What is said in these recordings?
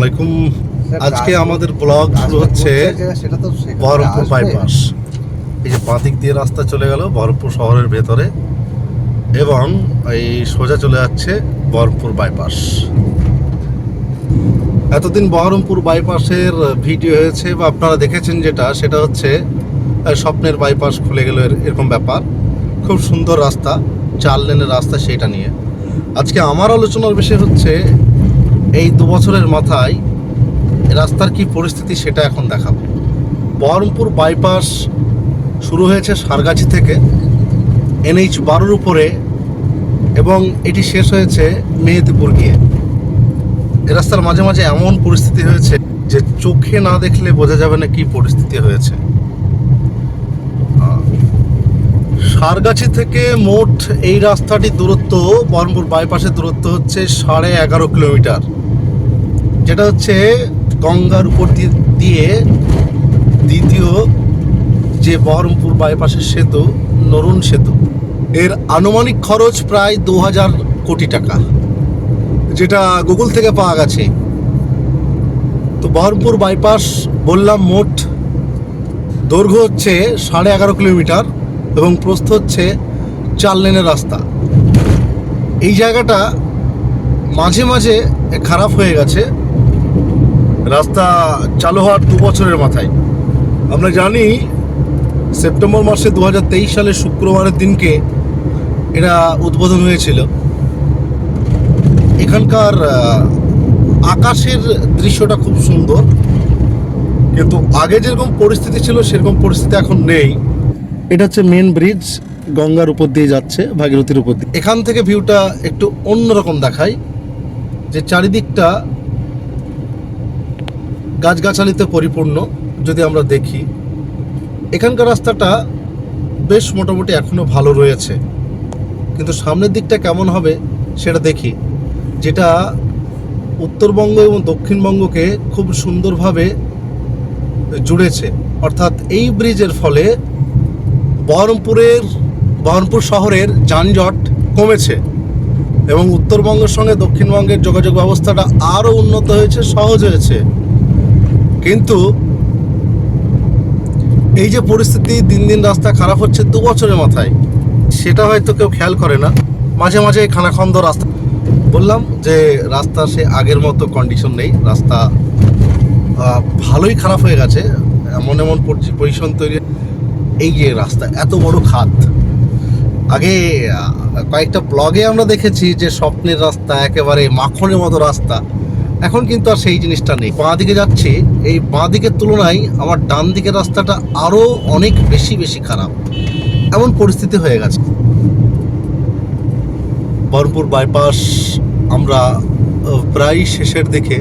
আলাইকুম। আজকে আমাদের ব্লগ শুরু হচ্ছে বহরমপুর বাইপাস এই যে বাঁদিক দিয়ে রাস্তা চলে গেল বহরমপুর শহরের ভেতরে এবং এই সোজা চলে যাচ্ছে বহরমপুর বাইপাস এতদিন বহরমপুর বাইপাসের ভিডিও হয়েছে বা আপনারা দেখেছেন যেটা, সেটা হচ্ছে স্বপ্নের বাইপাস খুলে গেল এর- এরকম ব্যাপার। খুব সুন্দর রাস্তা, চার লেনের রাস্তা সেটা নিয়ে। আজকে আমার আলোচনার বিষয় হচ্ছে এই দু বছরের মাথায় রাস্তার কি পরিস্থিতি সেটা এখন দেখাবো। বহরমপুর বাইপাস শুরু হয়েছে সারগাছি থেকে। এনএইচ বারোর উপরে এবং এটি শেষ হয়েছে মেহেদিপুর গিয়ে। এ রাস্তার মাঝে মাঝে এমন পরিস্থিতি হয়েছে যে চোখে না দেখলে বোঝা যাবে না কি পরিস্থিতি হয়েছে। সারগাছি থেকে মোট এই রাস্তাটির দূরত্ব, বহরমপুর বাইপাসের দূরত্ব হচ্ছে সাড়ে এগারো কিলোমিটার। যেটা হচ্ছে গঙ্গার উপর দিয়ে দ্বিতীয় যে বহরমপুর বাইপাসের সেতু, নরুন সেতু। এর আনুমানিক খরচ প্রায় দু হাজার কোটি টাকা, যেটা গুগল থেকে পাওয়া গেছে। তো বহরমপুর বাইপাস বললাম মোট দৈর্ঘ্য হচ্ছে সাড়ে এগারো কিলোমিটার। এবং প্রস্থ হচ্ছে চার লেনের রাস্তা। এই জায়গাটা মাঝে মাঝে খারাপ হয়ে গেছে। রাস্তা চালু হওয়ার দু বছরের মাথায়। আমরা জানি সেপ্টেম্বর মাসে দু হাজার তেইশ সালের শুক্রবারের দিনকে এটা উদ্বোধন হয়েছিল। এখানকার আকাশের দৃশ্যটা খুব সুন্দর। কিন্তু আগে যেরকম পরিস্থিতি ছিল, সেরকম পরিস্থিতি এখন নেই। এটা হচ্ছে মেন ব্রিজ গঙ্গার উপর দিয়ে যাচ্ছে, ভাগীরথীর উপর দিয়ে। এখান থেকে ভিউটা একটু অন্যরকম দেখায়, যে চারিদিকটা গাছগাছালিতে পরিপূর্ণ, যদি আমরা দেখি। এখানকার রাস্তাটা বেশ মোটামুটি এখনও ভালো রয়েছে। কিন্তু সামনের দিকটা কেমন হবে সেটা দেখি। যেটা উত্তরবঙ্গ এবং দক্ষিণবঙ্গকে খুব সুন্দরভাবে জুড়েছে। অর্থাৎ এই ব্রিজের ফলে বহরমপুরের বহরমপুর শহরের যানজট কমেছে এবং উত্তরবঙ্গের সঙ্গে দক্ষিণবঙ্গের যোগাযোগ ব্যবস্থাটা আরও উন্নত হয়েছে, সহজ হয়েছে। কিন্তু এই যে পরিস্থিতি, দিন দিন রাস্তা খারাপ হচ্ছে দু বছরের মাথায়, সেটা হয়তো কেউ খেয়াল করে না। মাঝে মাঝে খানাখন্দ রাস্তা বললাম যে রাস্তা সে আগের মতো কন্ডিশন নেই, রাস্তা ভালোই খারাপ হয়ে গেছে। এমন এমন পজিশন তৈরি এই যে রাস্তা, এত বড় খাত। আগে, কয়েকটা ব্লগে আমরা দেখেছি যে স্বপ্নের রাস্তা, একেবারে মাখনের মতো রাস্তা। এখন কিন্তু আর সেই জিনিসটা নেই। বাঁ দিকে যাচ্ছি, এই বাঁ দিকের তুলনায় আমার ডান দিকের রাস্তাটা আরও অনেক বেশি বেশি খারাপ। এমন পরিস্থিতি হয়ে গেছে। বহরমপুর বাইপাস আমরা প্রায় শেষের দিকে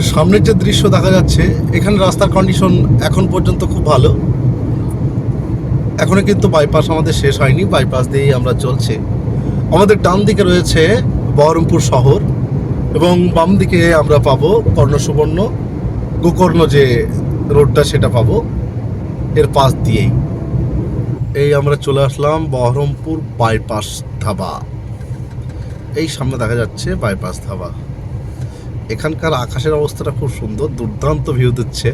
সামনের যে দৃশ্য দেখা যাচ্ছে, এখানে রাস্তার কন্ডিশন এখন পর্যন্ত খুব ভালো। এখনও কিন্তু বাইপাস আমাদের শেষ হয়নি বাইপাস দিয়েই আমরা চলছে। আমাদের ডান দিকে রয়েছে বহরমপুর শহর এবং বাম দিকে আমরা পাবো কর্ণসুবর্ণ গোকর্ণ যে রোডটা সেটা পাবো এর পাশ দিয়েই। এই আমরা চলে আসলাম বহরমপুর বাইপাস ধাবা। এই সামনে দেখা যাচ্ছে বাইপাস ধাবা। এখানকার আকাশের অবস্থাটা খুব সুন্দর, দুর্দান্ত ভিউ দিচ্ছে।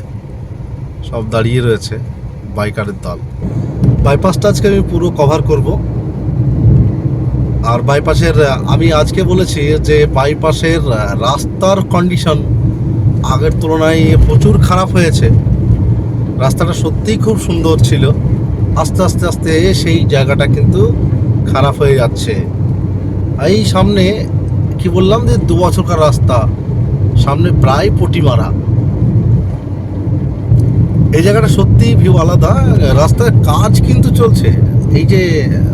সব দাঁড়িয়ে রয়েছে বাইকারের দল। বাইপাসটা আজকে আমি পুরো কভার করব। আর বাইপাসের আমি আজকে বলেছি যে বাইপাসের রাস্তার কন্ডিশন আগের তুলনায় প্রচুর খারাপ হয়েছে। রাস্তাটা সত্যিই খুব সুন্দর ছিল। আস্তে আস্তে আস্তে সেই জায়গাটা কিন্তু খারাপ হয়ে যাচ্ছে। এই সামনে কি বললাম যে দু বছরকার রাস্তা। সামনে প্রায় পটি মারা এই জায়গাটা সত্যি ভিউ আলাদা। রাস্তার কাজ কিন্তু চলছে। এই যে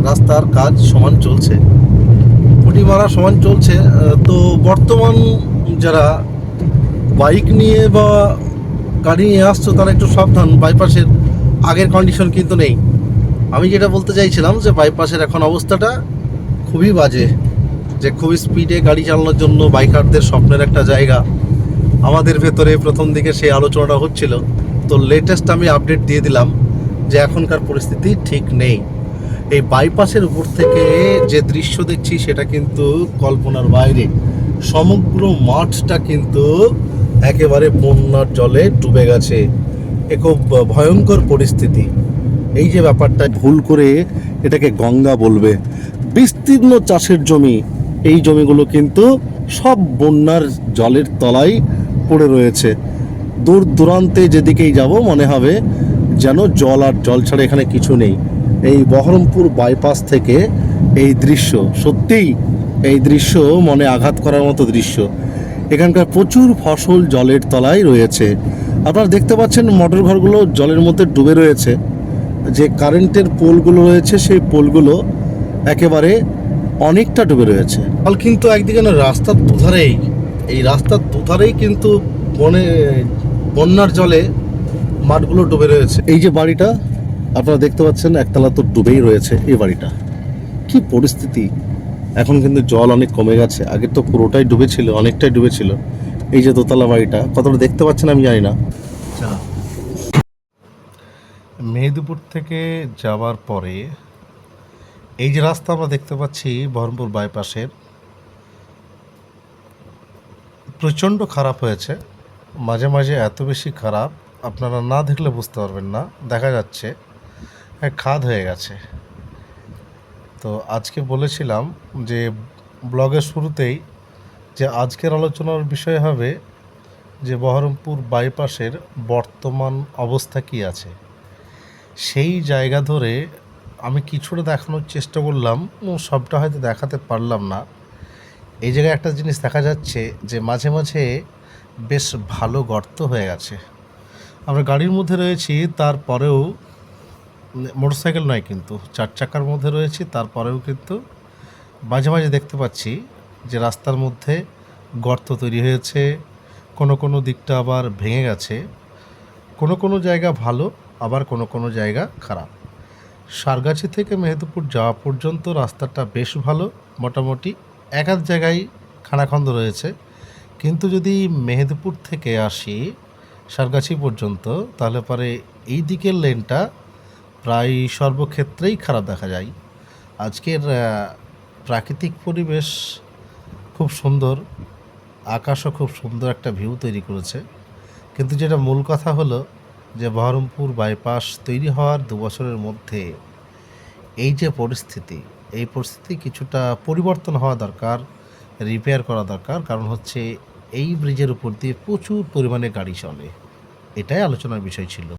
রাস্তার কাজ সমান চলছে। পটি মারা সমান চলছে। তো বর্তমান যারা বাইক নিয়ে বা গাড়ি নিয়ে আসছো, তারা একটু সাবধান। বাইপাসের আগের কন্ডিশন কিন্তু নেই। আমি যেটা বলতে চাইছিলাম যে বাইপাসের এখন অবস্থাটা খুবই বাজে। যে খুবই স্পিডে গাড়ি চালানোর জন্য বাইকারদের স্বপ্নের একটা জায়গা। আমাদের ভেতরে প্রথম দিকে সেই আলোচনাটা হচ্ছিল। তো লেটেস্ট আমি আপডেট দিয়ে দিলাম যে এখনকার পরিস্থিতি ঠিক নেই। এই বাইপাসের উপর থেকে যে দৃশ্য দেখছি সেটা কিন্তু কল্পনার বাইরে। সমগ্র মাঠটা কিন্তু একেবারে বন্যার জলে ডুবে গেছে। এ খুব ভয়ঙ্কর পরিস্থিতি। এই যে ব্যাপারটা ভুল করে এটাকে গঙ্গা বলবে। বিস্তীর্ণ চাষের জমি এই জমিগুলো কিন্তু সব বন্যার জলের তলায় পড়ে রয়েছে। দূর দূরান্তে যেদিকেই যাব মনে হবে যেন জল আর জল ছাড়া এখানে কিছু নেই। এই বহরমপুর বাইপাস থেকে এই দৃশ্য, সত্যিই এই দৃশ্য মনে আঘাত করার মতো দৃশ্য। এখানকার প্রচুর ফসল জলের তলায় রয়েছে। আপনারা দেখতে পাচ্ছেন মোটর ঘরগুলো জলের মধ্যে ডুবে রয়েছে। যে কারেন্টের পোলগুলো রয়েছে, সেই পোলগুলো একেবারে অনেকটা ডুবে রয়েছে। ফল কিন্তু একদিকে না রাস্তার দুধারেই এই রাস্তার দুধারেই কিন্তু বনে বন্যার জলে মাঠগুলো ডুবে রয়েছে। এই যে বাড়িটা আপনারা দেখতে পাচ্ছেন একতলা তো ডুবেই রয়েছে এই বাড়িটা। কি পরিস্থিতি? এখন কিন্তু জল অনেক কমে গেছে। আগে তো পুরোটাই ডুবেছিল অনেকটাই ডুবেছিল। এই যে দোতলা বাড়িটা কতটা দেখতে পাচ্ছেন আমি জানি না। মেহেদিপুর থেকে যাওয়ার পরে এই যে রাস্তা আমরা দেখতে পাচ্ছি বহরমপুর বাইপাসের, প্রচণ্ড খারাপ হয়েছে। মাঝে মাঝে এত বেশি খারাপ, আপনারা না দেখলে বুঝতে পারবেন না। দেখা যাচ্ছে খাদ হয়ে গেছে। তো আজকে বলেছিলাম যে ব্লগের শুরুতেই যে আজকের আলোচনার বিষয় হবে যে বহরমপুর বাইপাসের বর্তমান অবস্থা কী আছে। সেই জায়গা ধরে আমি কিছুটা দেখানোর চেষ্টা করলাম সবটা হয়তো দেখাতে পারলাম না। এই জায়গায় একটা জিনিস দেখা যাচ্ছে যে মাঝে মাঝে বেশ ভালো গর্ত হয়ে গেছে। আমরা গাড়ির মধ্যে রয়েছি, তারপরেও মোটরসাইকেল নয় কিন্তু, চার চাকার মধ্যে রয়েছি, তারপরেও কিন্তু মাঝে মাঝে দেখতে পাচ্ছি যে রাস্তার মধ্যে গর্ত তৈরি হয়েছে, কোনো কোনো দিকটা আবার ভেঙে গেছে, কোনো কোনো জায়গা ভালো, আবার কোনো কোনো জায়গা খারাপ। সারগাছি থেকে মেহেদপুর যাওয়া পর্যন্ত রাস্তাটা বেশ ভালো, মোটামুটি এক জায়গায় খানাখন্দ রয়েছে। কিন্তু যদি মেহেদপুর থেকে আসি সারগাছি পর্যন্ত, তাহলে পরে এই দিকের লেনটা প্রায় সর্বক্ষেত্রেই খারাপ দেখা যায়। আজকের প্রাকৃতিক পরিবেশ খুব সুন্দর, আকাশও খুব সুন্দর একটা ভিউ তৈরি করেছে। কিন্তু যেটা মূল কথা হলো যে বহরমপুর বাইপাস তৈরি হওয়ার দু বছরের মধ্যে এই যে পরিস্থিতি, এই পরিস্থিতি কিছুটা পরিবর্তন হওয়া দরকার রিপেয়ার করা দরকার। কারণ হচ্ছে এই ব্রিজের উপর দিয়ে প্রচুর পরিমাণে গাড়ি চলে। এটাই আলোচনার বিষয় ছিল।